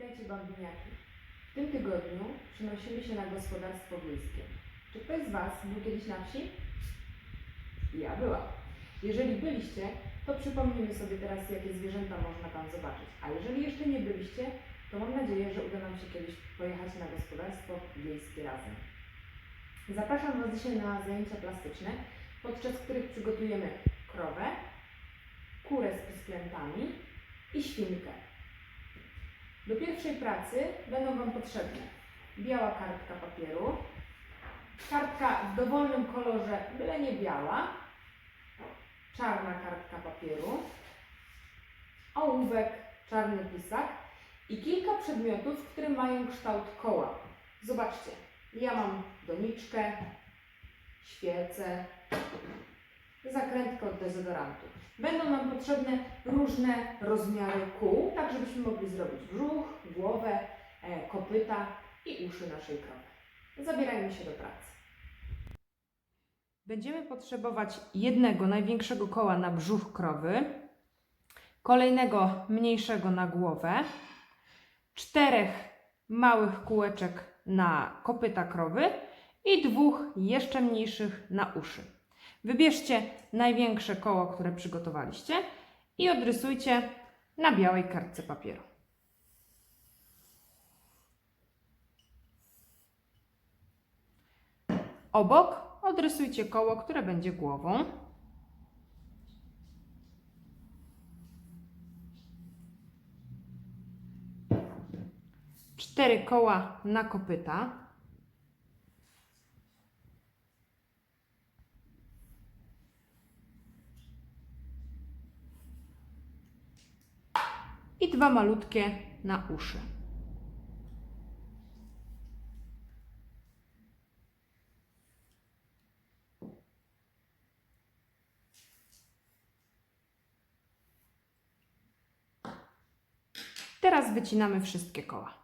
Witajcie bambiniaki. W tym tygodniu przenosimy się na gospodarstwo wiejskie. Czy ktoś z Was był kiedyś na wsi? Ja byłam. Jeżeli byliście, to przypomnijmy sobie teraz, jakie zwierzęta można tam zobaczyć. A jeżeli jeszcze nie byliście, to mam nadzieję, że uda nam się kiedyś pojechać na gospodarstwo wiejskie razem. Zapraszam Was dzisiaj na zajęcia plastyczne, podczas których przygotujemy krowę, kurę z pisklętami i świnkę. Do pierwszej pracy będą Wam potrzebne biała kartka papieru, kartka w dowolnym kolorze, byle nie biała, czarna kartka papieru, ołówek, czarny pisak i kilka przedmiotów, które mają kształt koła. Zobaczcie, ja mam doniczkę, świecę, zakrętkę od dezodorantu. Będą nam potrzebne różne rozmiary kół, tak żebyśmy mogli zrobić brzuch, głowę, e, kopyta i uszy naszej krowy. Zabierajmy się do pracy. Będziemy potrzebować jednego największego koła na brzuch krowy, kolejnego mniejszego na głowę, czterech małych kółeczek na kopyta krowy i dwóch jeszcze mniejszych na uszy. Wybierzcie największe koło, które przygotowaliście i odrysujcie na białej kartce papieru. Obok odrysujcie koło, które będzie głową. Cztery koła na kopyta. I dwa malutkie na uszy. Teraz wycinamy wszystkie koła.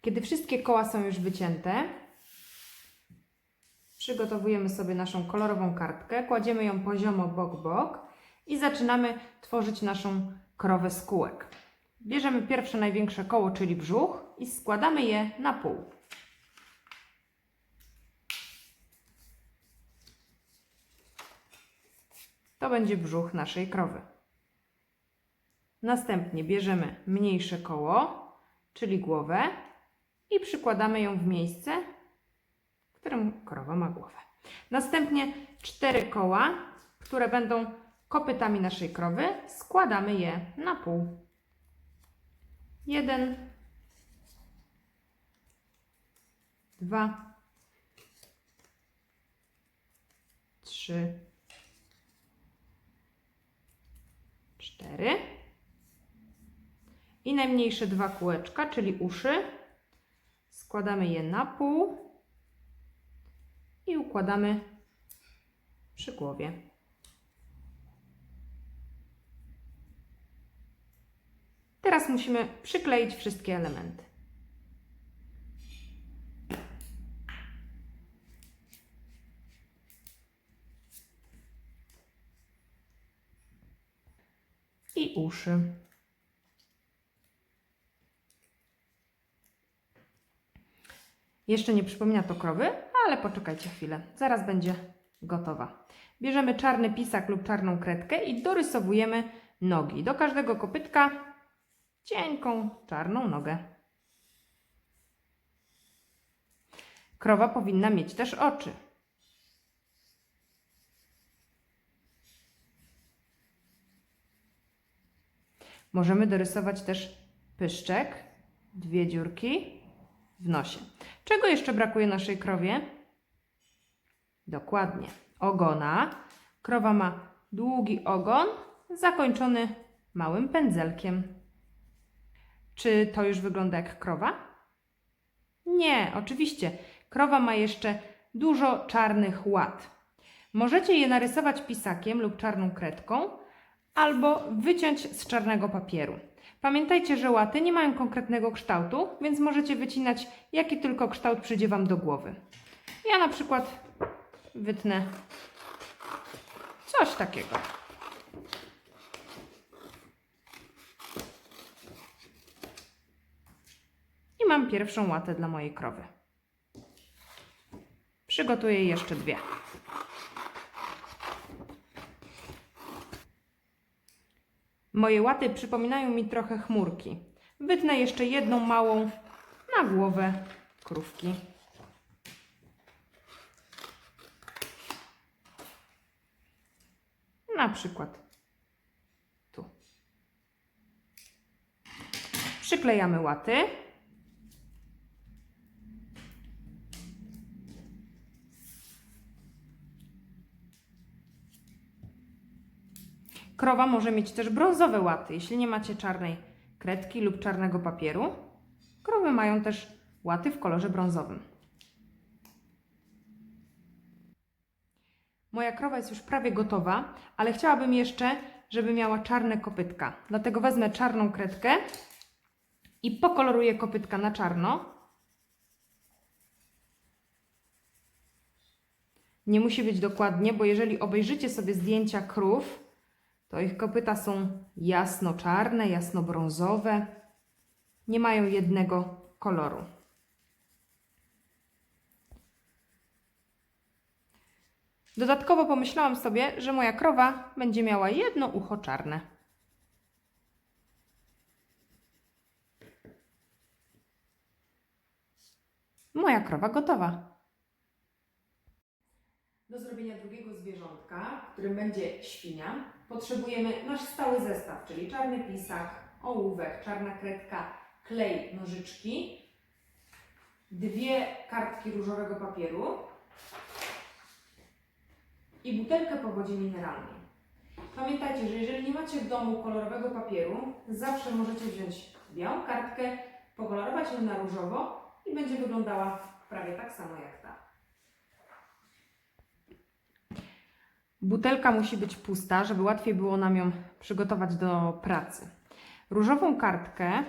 Kiedy wszystkie koła są już wycięte, przygotowujemy sobie naszą kolorową kartkę, kładziemy ją poziomo bok bok i zaczynamy tworzyć naszą krowę z kółek. Bierzemy pierwsze największe koło, czyli brzuch i składamy je na pół. To będzie brzuch naszej krowy. Następnie bierzemy mniejsze koło, czyli głowę i przykładamy ją w miejsce, w którym krowa ma głowę. Następnie cztery koła, które będą kopytami naszej krowy, składamy je na pół. Jeden, dwa, trzy, cztery. I najmniejsze dwa kółeczka, czyli uszy, składamy je na pół i układamy przy głowie. Teraz musimy przykleić wszystkie elementy. I uszy. Jeszcze nie przypomina to krowy, ale poczekajcie chwilę. Zaraz będzie gotowa. Bierzemy czarny pisak lub czarną kredkę i dorysowujemy nogi. Do każdego kopytka cienką czarną nogę. Krowa powinna mieć też oczy. Możemy dorysować też pyszczek, dwie dziurki w nosie. Czego jeszcze brakuje naszej krowie? Dokładnie, ogona. Krowa ma długi ogon zakończony małym pędzelkiem. Czy to już wygląda jak krowa? Nie, oczywiście. Krowa ma jeszcze dużo czarnych łat. Możecie je narysować pisakiem lub czarną kredką, albo wyciąć z czarnego papieru. Pamiętajcie, że łaty nie mają konkretnego kształtu, więc możecie wycinać jaki tylko kształt przyjdzie Wam do głowy. Ja na przykład wytnę coś takiego. I pierwszą łatę dla mojej krowy. Przygotuję jeszcze dwie. Moje łaty przypominają mi trochę chmurki. Wytnę jeszcze jedną małą na głowę krówki. Na przykład tu. Przyklejamy łaty. Krowa może mieć też brązowe łaty, jeśli nie macie czarnej kredki lub czarnego papieru. Krowy mają też łaty w kolorze brązowym. Moja krowa jest już prawie gotowa, ale chciałabym jeszcze, żeby miała czarne kopytka. Dlatego wezmę czarną kredkę i pokoloruję kopytka na czarno. Nie musi być dokładnie, bo jeżeli obejrzycie sobie zdjęcia krów, to ich kopyta są jasno czarne, jasno brązowe. Nie mają jednego koloru. Dodatkowo pomyślałam sobie, że moja krowa będzie miała jedno ucho czarne. Moja krowa gotowa. Do zrobienia drugiego zwierzątka, którym będzie świnia, potrzebujemy nasz stały zestaw, czyli czarny pisak, ołówek, czarna kredka, klej, nożyczki, dwie kartki różowego papieru i butelkę po wodzie mineralnej. Pamiętajcie, że jeżeli nie macie w domu kolorowego papieru, zawsze możecie wziąć białą kartkę, pokolorować ją na różowo i będzie wyglądała prawie tak samo jak Butelka musi być pusta, żeby łatwiej było nam ją przygotować do pracy. Różową kartkę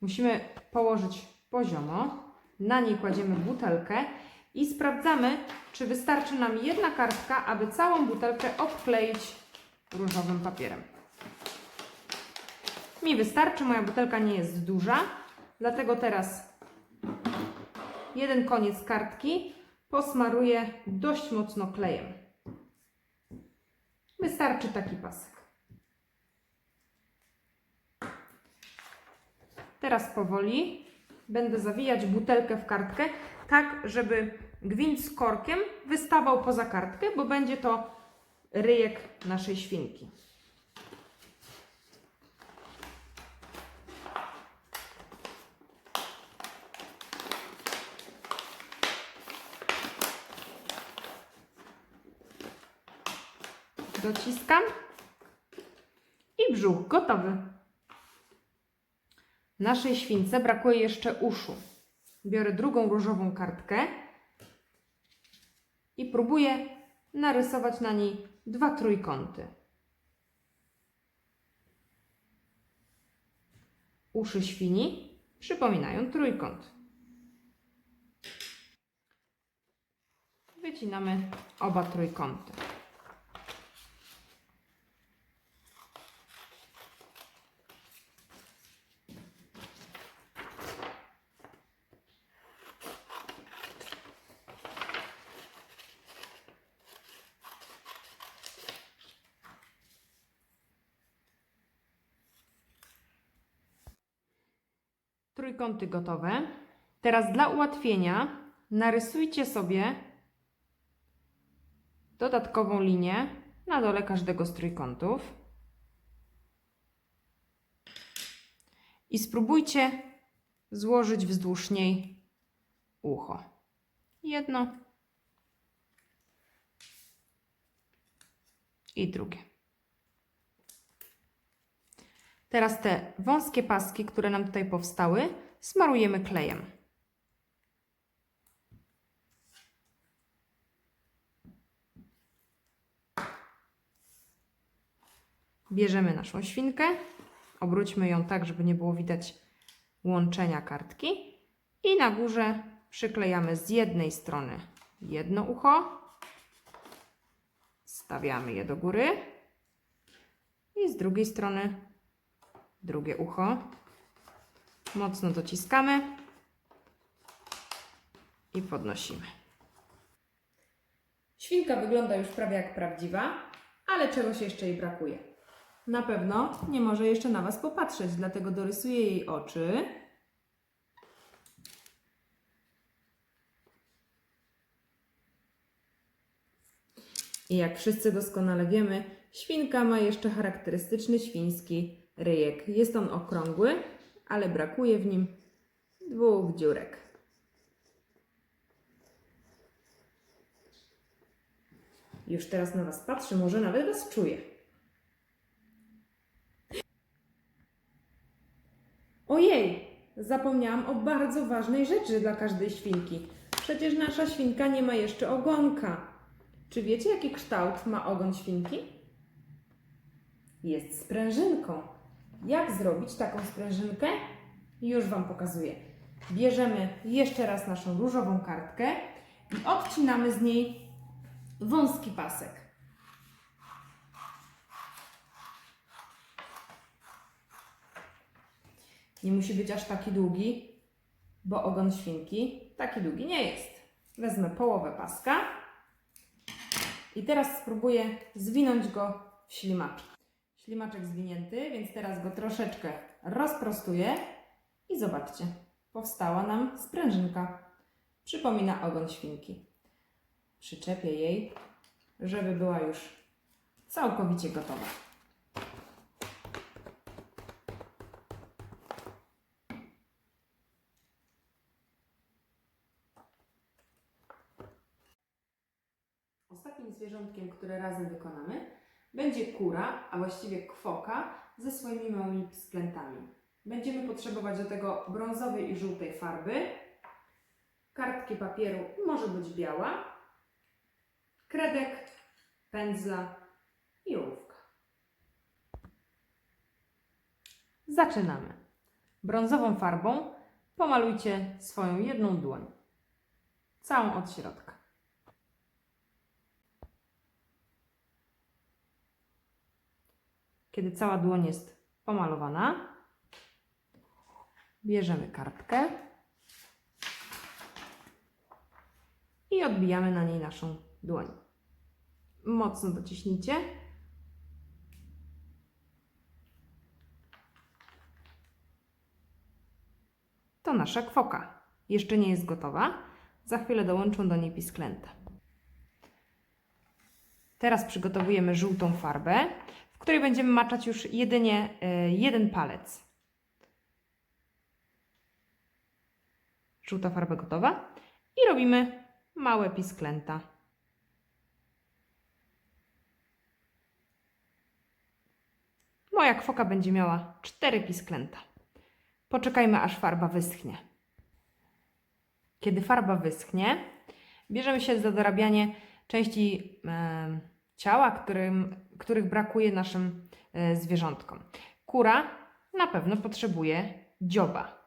musimy położyć poziomo. Na niej kładziemy butelkę i sprawdzamy, czy wystarczy nam jedna kartka, aby całą butelkę obkleić różowym papierem. Mi wystarczy, moja butelka nie jest duża, dlatego teraz jeden koniec kartki posmaruję dość mocno klejem. Wystarczy taki pasek. Teraz powoli będę zawijać butelkę w kartkę, tak żeby gwint z korkiem wystawał poza kartkę, bo będzie to ryjek naszej świnki. Dociskam i brzuch gotowy. Naszej śwince brakuje jeszcze uszu. Biorę drugą różową kartkę i próbuję narysować na niej dwa trójkąty. Uszy świni przypominają trójkąt. Wycinamy oba trójkąty. Trójkąty gotowe. Teraz dla ułatwienia narysujcie sobie dodatkową linię na dole każdego z trójkątów. I spróbujcie złożyć wzdłuż niej ucho. Jedno i drugie. Teraz te wąskie paski, które nam tutaj powstały, smarujemy klejem. Bierzemy naszą świnkę, obróćmy ją tak, żeby nie było widać łączenia kartki i na górze przyklejamy z jednej strony jedno ucho, stawiamy je do góry i z drugiej strony drugie ucho. Mocno dociskamy i podnosimy. Świnka wygląda już prawie jak prawdziwa, ale czegoś jeszcze jej brakuje. Na pewno nie może jeszcze na Was popatrzeć, dlatego dorysuję jej oczy. I jak wszyscy doskonale wiemy, świnka ma jeszcze charakterystyczny świński ryjek. Jest on okrągły, ale brakuje w nim dwóch dziurek. Już teraz na Was patrzę, może nawet Was czuję. Ojej, zapomniałam o bardzo ważnej rzeczy dla każdej świnki. Przecież nasza świnka nie ma jeszcze ogonka. Czy wiecie, jaki kształt ma ogon świnki? Jest sprężynką. Jak zrobić taką sprężynkę? Już Wam pokazuję. Bierzemy jeszcze raz naszą różową kartkę i odcinamy z niej wąski pasek. Nie musi być aż taki długi, bo ogon świnki taki długi nie jest. Wezmę połowę paska i teraz spróbuję zwinąć go w ślimaki. Ślimaczek zwinięty, więc teraz go troszeczkę rozprostuję i zobaczcie, powstała nam sprężynka. Przypomina ogon świnki. Przyczepię jej, żeby była już całkowicie gotowa. Ostatnim zwierzątkiem, które razem wykonamy, będzie kura, a właściwie kwoka ze swoimi małymi splętami. Będziemy potrzebować do tego brązowej i żółtej farby, kartki papieru, może być biała, kredek, pędzla i ołówka. Zaczynamy. Brązową farbą pomalujcie swoją jedną dłoń, całą od środka. Kiedy cała dłoń jest pomalowana, bierzemy kartkę i odbijamy na niej naszą dłoń. Mocno dociśnijcie. To nasza kwoka. Jeszcze nie jest gotowa. Za chwilę dołączą do niej pisklęta. Teraz przygotowujemy żółtą farbę, której będziemy maczać już jedynie y, jeden palec. Żółta farba gotowa. I robimy małe pisklęta. Moja kwoka będzie miała cztery pisklęta. Poczekajmy, aż farba wyschnie. Kiedy farba wyschnie, bierzemy się za dorabianie części e, ciała, którym, których brakuje naszym e, zwierzątkom. Kura na pewno potrzebuje dzioba.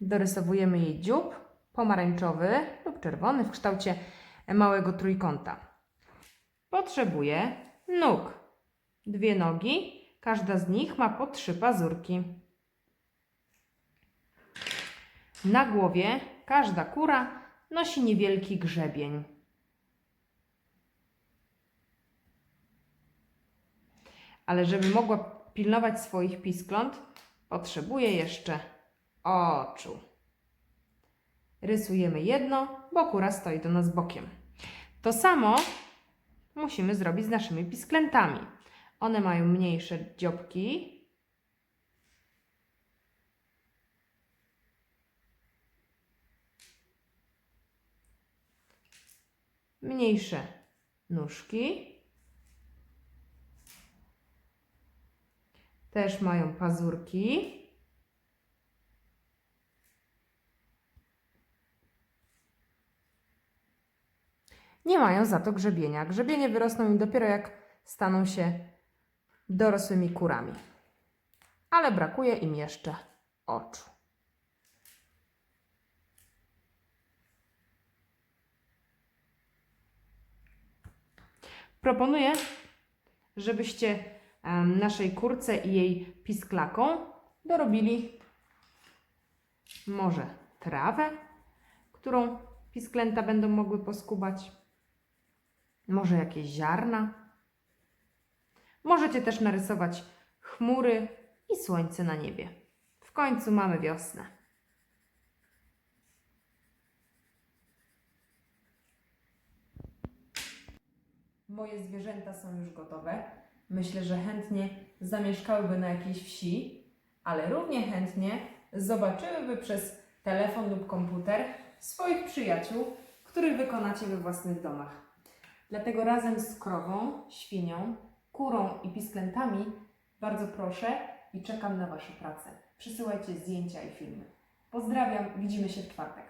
Dorysowujemy jej dziób pomarańczowy lub czerwony w kształcie małego trójkąta. Potrzebuje nóg. Dwie nogi, każda z nich ma po trzy pazurki. Na głowie każda kura nosi niewielki grzebień. Ale żeby mogła pilnować swoich piskląt, potrzebuje jeszcze oczu. Rysujemy jedno, bo kura stoi do nas bokiem. To samo musimy zrobić z naszymi pisklętami. One mają mniejsze dziobki. Mniejsze nóżki. Też mają pazurki. Nie mają za to grzebienia. Grzebienie wyrosną im dopiero jak staną się dorosłymi kurami. Ale brakuje im jeszcze oczu. Proponuję, żebyście naszej kurce i jej pisklakom dorobili może trawę, którą pisklęta będą mogły poskubać, może jakieś ziarna. Możecie też narysować chmury i słońce na niebie. W końcu mamy wiosnę. Moje zwierzęta są już gotowe. Myślę, że chętnie zamieszkałyby na jakiejś wsi, ale równie chętnie zobaczyłyby przez telefon lub komputer swoich przyjaciół, których wykonacie we własnych domach. Dlatego razem z krową, świnią, kurą i pisklętami bardzo proszę i czekam na Wasze prace. Przysyłajcie zdjęcia i filmy. Pozdrawiam, widzimy się w czwartek.